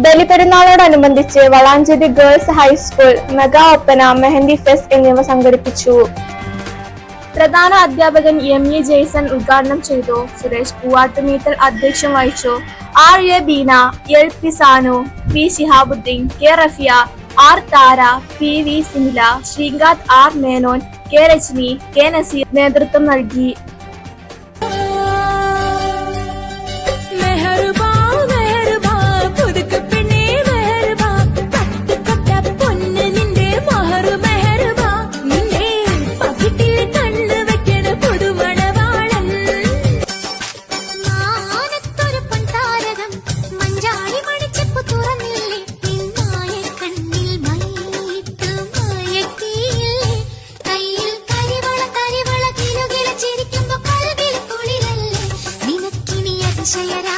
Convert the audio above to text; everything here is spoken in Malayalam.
ബലിപെരുന്നാളോടനുബന്ധിച്ച് Valanchery girls high school mega oppana mehndi fest എന്നിവ സംഘടിപ്പിച്ചു. പ്രധാന അധ്യാപകൻ എം എ ജെയ്സൺ ഉദ്ഘാടനം ചെയ്തു. സുരേഷ് പൂവാട്ടുമീത്തൽ അധ്യക്ഷം വഹിച്ചു. R A Beena L P Sanu P Shihabuddin K Rafiya R Thara P V Simila Srikanth R Menon K Rajani K Naseer നേതൃത്വം നൽകി. say it